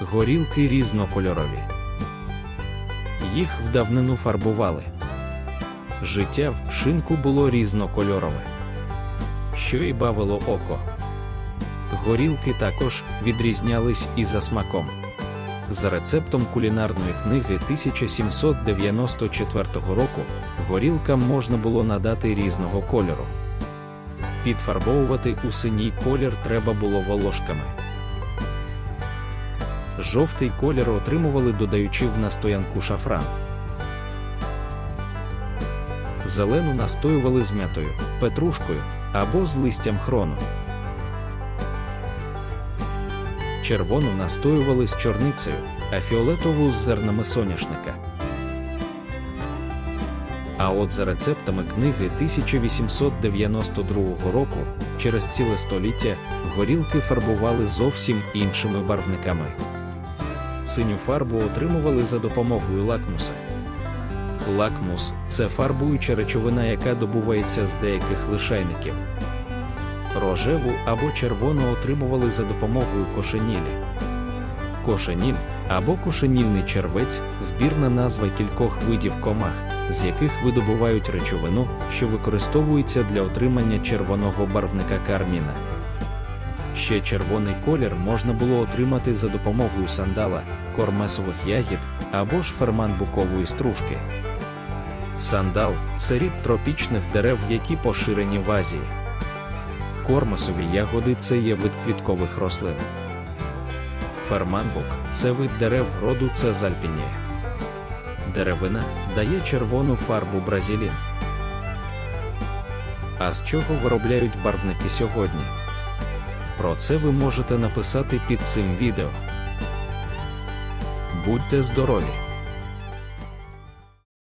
Горілки різнокольорові. Їх в давнину фарбували. Життя в шинку було різнокольорове, що й бавило око. Горілки також відрізнялись і за смаком. За рецептом кулінарної книги 1794 року горілкам можна було надати різного кольору. Підфарбовувати у синій колір треба було волошками. Жовтий колір отримували, додаючи в настоянку шафран. Зелену настоювали з м'ятою, петрушкою або з листям хрону. Червону настоювали з чорницею, а фіолетову з зернами соняшника. А от за рецептами книги 1892 року, через ціле століття, горілки фарбували зовсім іншими барвниками. Синю фарбу отримували за допомогою лакмуса. Лакмус це фарбуюча речовина, яка добувається з деяких лишайників. Рожеву або червону отримували за допомогою кошенілі. Кошеніль або кошенільний червець збірна назва кількох видів комах, з яких видобувають речовину, що використовується для отримання червоного барвника карміна. Ще червоний колір можна було отримати за допомогою сандала, кормесових ягід або ж ферман-букової стружки. Сандал це рід тропічних дерев, які поширені в Азії. Кормасові ягоди це є вид квіткових рослин. Ферманбук це вид дерев роду Цезальпінія. Деревина дає червону фарбу бразилін. А з чого виробляють барвники сьогодні? Про це ви можете написати під цим відео. Будьте здорові!